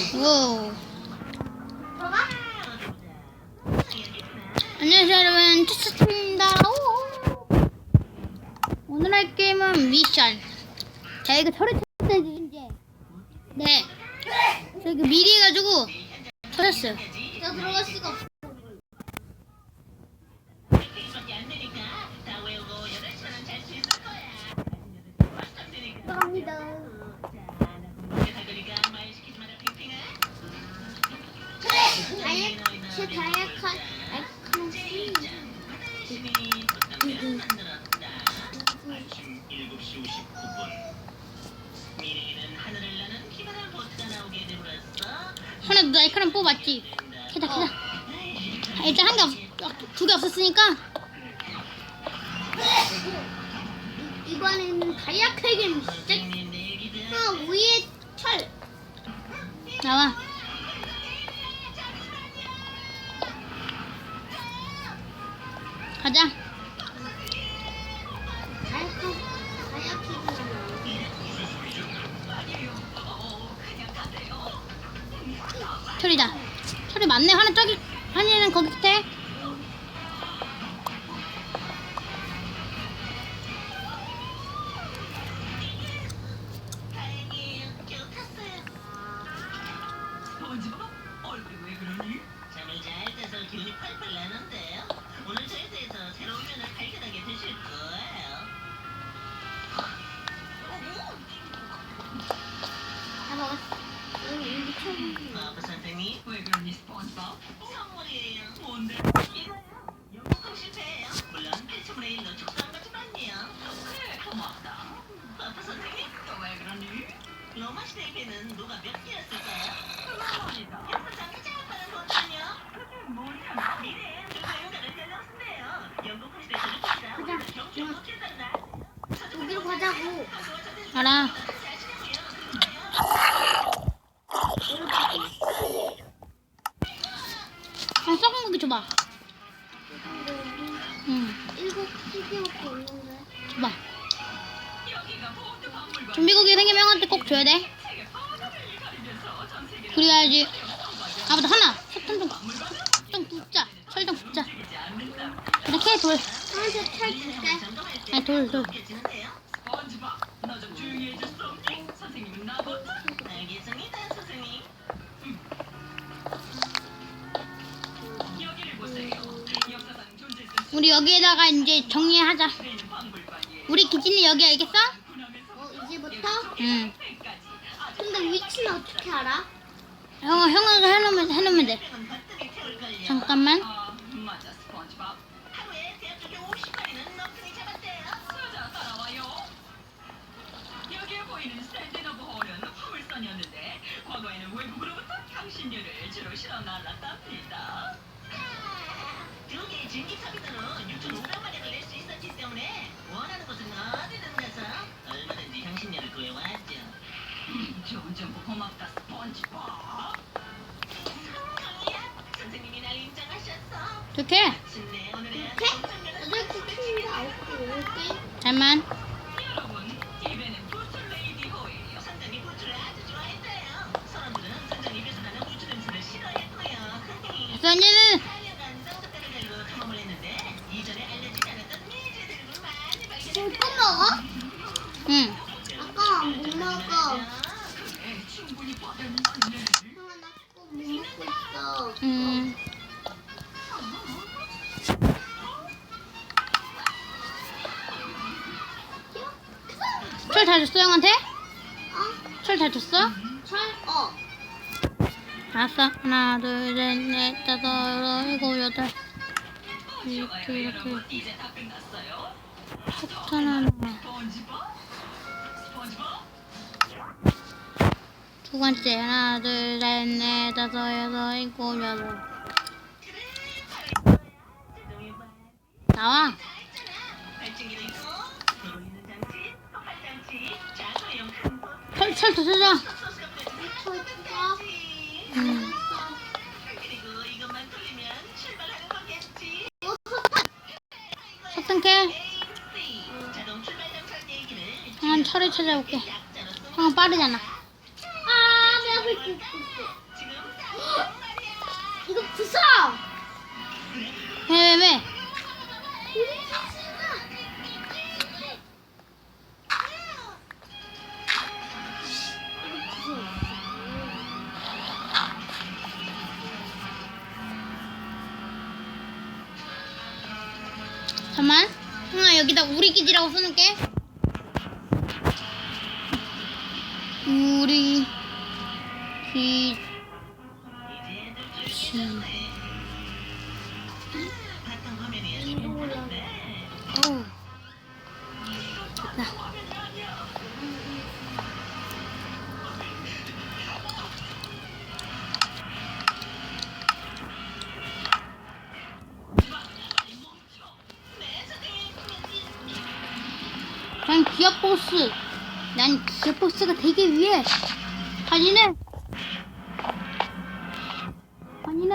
오. 안녕하세요 여러분. 투스입니다. 오늘 할 게임은 미션. 자 이거 털을 쳤어야지 이제. 네. 저기 미리 해가지고 터졌어요. 나 들어갈 수가 없어. 들어갑니다. 다이아, 제 다이아칸, 아이콘 아침 7시 59분 미래에는 하늘을 나는 희망을 보트가 나오게 되물었어 손에 너 아이크림 뽑았지? 캐다 캐다 자, 일단 한개두 개 없었으니까. 이번에는 다이아칼겜 진짜 아, 위에 철. 나와 철이다. 철이 많네. 하나 저기 하나는 거기 끝에 생기면 형한테 꼭 줘야 돼? 그래야지. 아 맞다. 하나. 석탄 좀, 좀 붓자. 철좀 붓자. 이지 않는다 이렇게 돌. 보세요 역사상 존재했던 우리 여기에다가 이제 정리하자. 우리 기진이 여기 알겠어? 군함에서 어, 이제부터? 응 근데 위치는 어떻게 알아? 형아 형아가 해놓으면 해놓으면 돼 잠깐만 아 맞아 스폰지밥 하루에 대학 쪽에 50마리는 넘둥이 잡았대요 수자 따라와요. 여기에 보이는 스탠딩 오브 홀은 화물선이었는데 과거에는 외국으로부터 향신료를 주로 실어 날랐답니다. 고맙다 스펀지밥. 선생님이 날 인정하셨어. 좋게. 열 개. 잘만. 여러분, 부츠 레이디 호예요. 선장이 부추를 아주 좋아했대요. 사람들은 선장 입에서 나는 부추 냄새를 싫어했고요. 선이는 일곱 여덟 이렇게 이렇게. 폭탄 하나? 두 번째 하나 둘셋넷 다섯 여섯 일곱 여덟 나와 발전기도 있고 돌리는 장치, 폭발 장치, 자소형 큰 것, 철철더 쳐줘 소스가 뿌려진 철 줄까? 장치. 음. 얘기를 형은 철을 찾아올게. 형은 빠르잖아 아, 내 앞에. 지금 이거 부숴. 왜, 왜, 왜? 여기다 우리 기지라고 써놓을게. 우리 기업 보스. 난 기업 보스가 되기 위해 아니네. 아니네.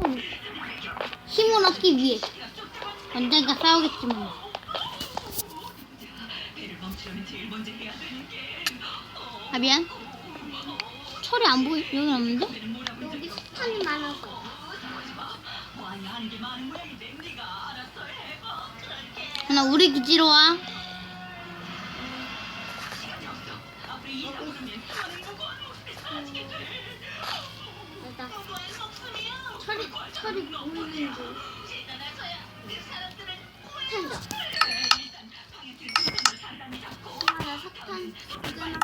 아니네. 힘을 얻기 위해 언젠가 싸우겠지만. 아 미안. 철이 안 보이. 여기 없는데? 여기 석탄이 많아서. 하나 우리 기지로 와. 철이 보이는지 잡고 하나 석탄. 이거는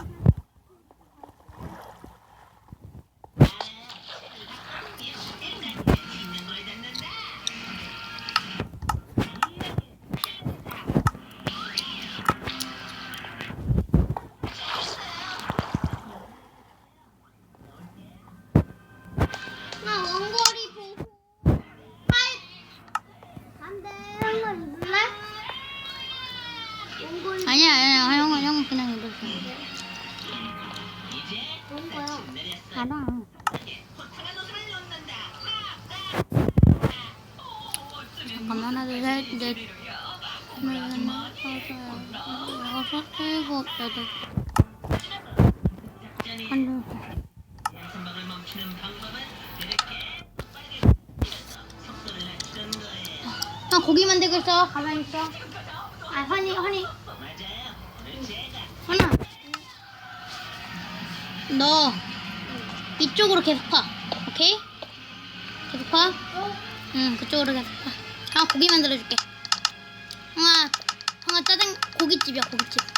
이렇게 빠르게 속도를 낮추는 거예요. 아 고기 만들고 있어. 가만히 있어. 아. 오늘 제가 하나. 너 이쪽으로 계속 가 오케이? 계속 가 응 그쪽으로 계속 가 아 고기 만들어줄게 짜장 고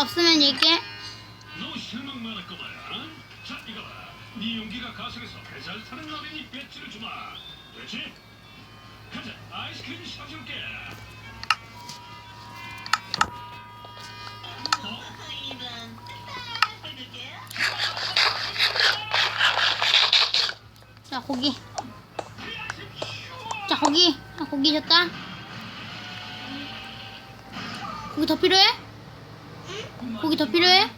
없으면 얘기해 너 실망만 할 거봐야 자 이거 봐 네 용기가 가속해서 배잘 타는 어린이 배지를 주마 됐지? 가자 아이스크림 사줄게. 자 고기 자 고기 아, 고기 줬다 고기 더 필요해? 고기 더 필요해?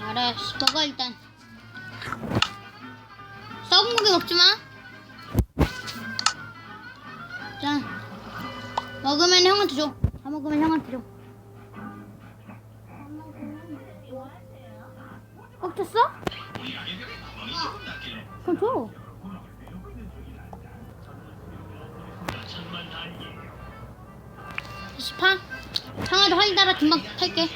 알았어 먹어 일단 썩은 고기 먹지 마. 자 먹으면 형한테 줘. 다 먹으면 형한테 줘. 꽉 찼어? 그럼 줘. 18. 상아도 허리 따라 금방 탈게.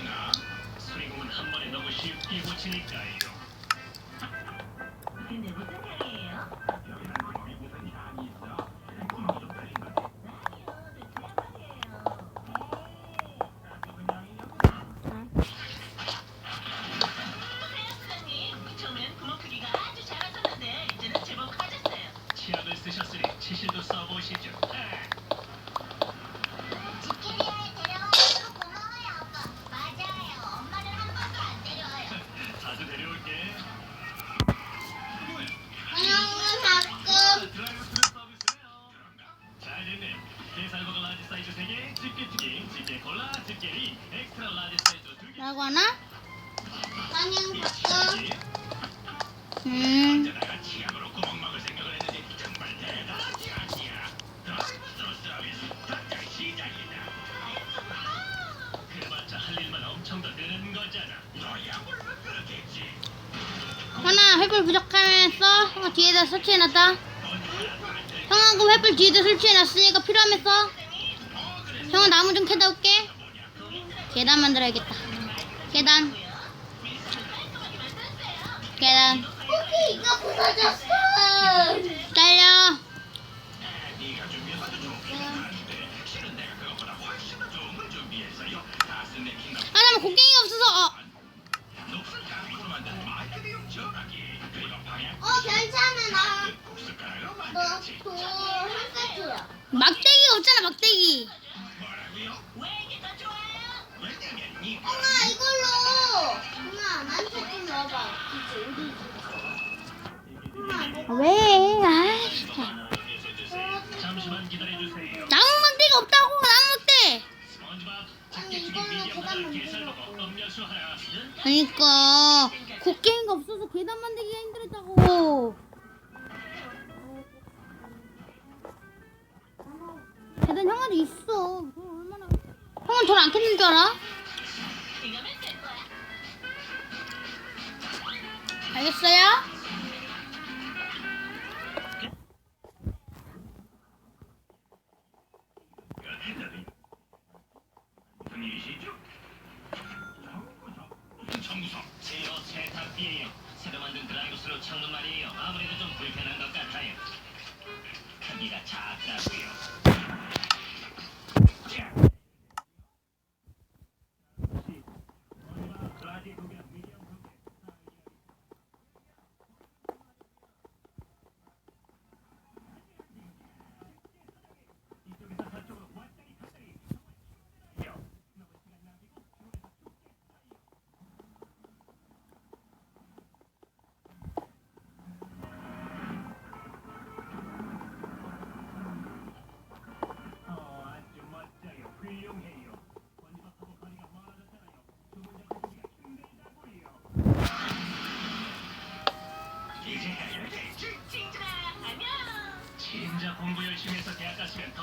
수리공은 한 번에 너무 쉽게 고치니까요? 음. 하나 횃불 부족하면서 어, 뒤에다 설치해놨다. 형하고 횃불 뒤에다 설치해놨으니까 필요하면서 형아 나무 좀 캐다 올게. 계단 만들어야겠다. 뭐 그래서 계단 만들기가 힘들었다고. 계단 형아도 있어. 얼마나... 형은 돈안 켰는 줄 알아? 알겠어요? 일이시죠? 어? 정구석. 제어 세탁기예요. 창문 말이에요. 아무래도 좀 불편한 것 같아요. 크기가 작다고요.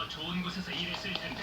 좋은 곳에서 일했을 텐데.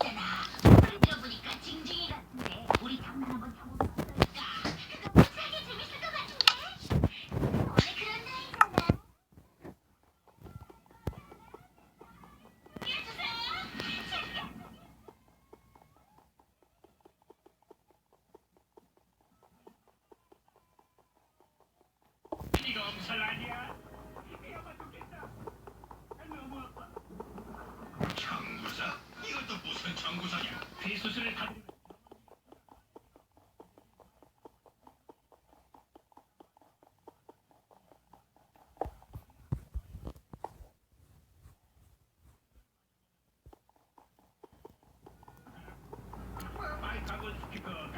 Hoşçakalın.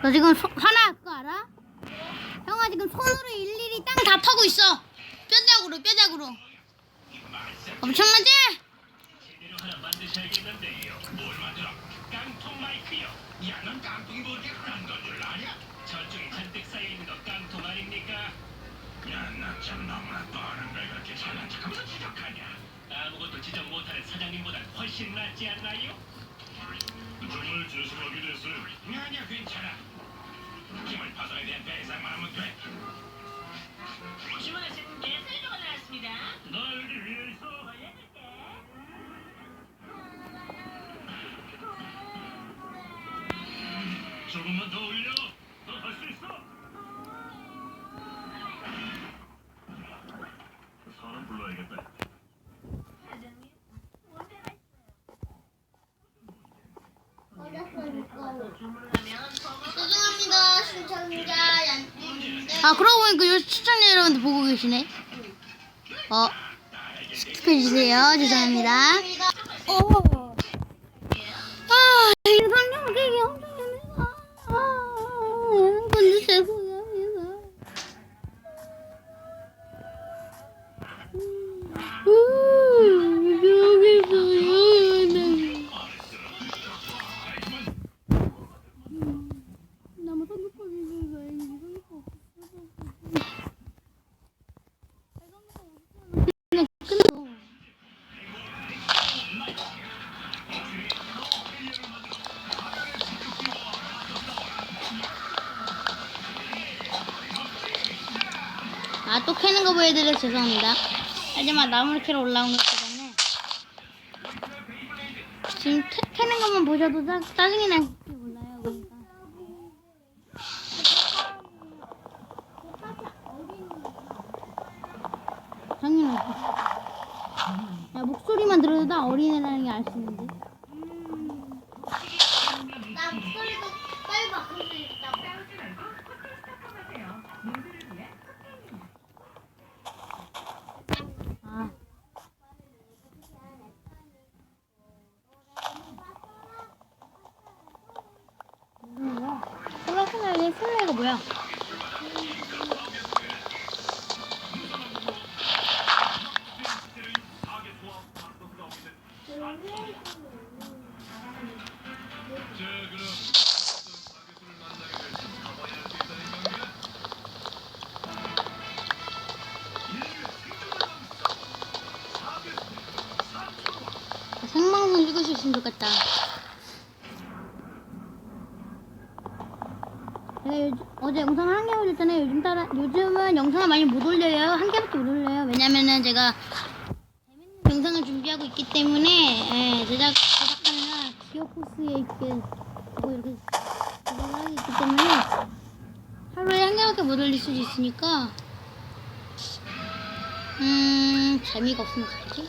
너 지금 소, 하나 거 알아? 형아 지금 손으로 일일이 땅 다 파고 있어. 뼈대학으로 뼈대학으로. 엄청나지? 지적 못하는 사장님보다 훨씬 낫지 않나요? 정말 죄송하게 됐어요. 아니야 괜찮아 힘을 파손에 대한 배상만 하면 돼. 주문하신 게 설명을 나왔습니다. 널 위해서 조금만 더 올려. 너 할 수 있어. 사람 불러야겠다. 사장님, 문제가 주문하면 버거 죄송합니다 시청자 아 그러고 보니까 요 시청자 여러분들 보고 계시네? 어 스킵해주세요. 죄송합니다 또 캐는 거 보여드려 죄송합니다. 하지만 나무를 캐러 올라온 거기 때문에. 지금 캐, 캐는 것만 보셔도 짜, 짜증이 날지 몰라요, 그러니까. 당연하지. 야, 목소리만 들어도 다 어린애라는 게 알 수 있는데. 찍으셨으면 좋겠다. 제가 요즘, 어제 영상을 한개 올렸잖아요. 요즘 따라, 요즘은 영상을 많이 못 올려요. 한 개밖에 못 올려요. 왜냐면은 제가 재밌는 영상을 준비하고 있기 때문에, 예, 제작, 제작하느라 기어 코스에 있게, 하고 이렇게 제작을 하고 있기 때문에, 하루에 한 개밖에 못 올릴 수도 있으니까, 음, 재미가 없으면 어떡하지?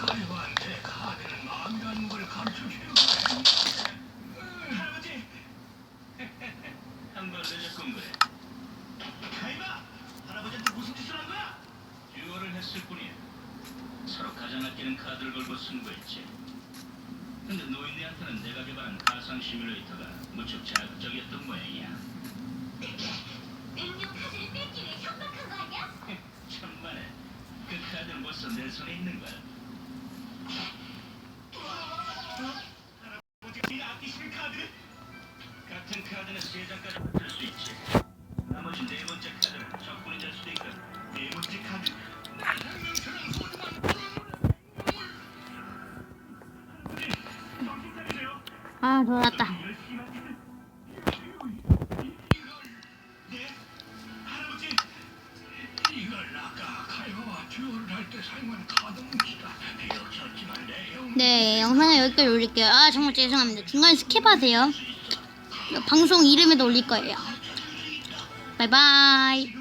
가요한테 카드는 마음이 가는 걸 가르쳐주는 거야. 할아버지, 한 번 늦었군 그래. 가이바, 할아버지한테 무슨 짓을 한 거야? 듀얼을 했을 뿐이야. 서로 가장 카드를 걸고 승부했지. 근데 노인네한테는 내가 개발한 가상 시뮬레이터가 무척 자극적이었던 모양이야. 응용 카드를 뺏기 위해 협박한 거 아니야? 천만에 그 카드는 벌써 내 손에 있는 거야. 할아버지가 아끼시는 카드? 같은 카드는 세 장까지 받을 수 있지. 나머지 네 번째 카드는 적군이 될 수도 있거든. 네 번째 카드? 생명 지만 내용 네, 영상을 여기까지 올릴게요. 아, 정말 죄송합니다. 중간에 스킵하세요. 방송 이름에도 올릴 거예요. 바이바이.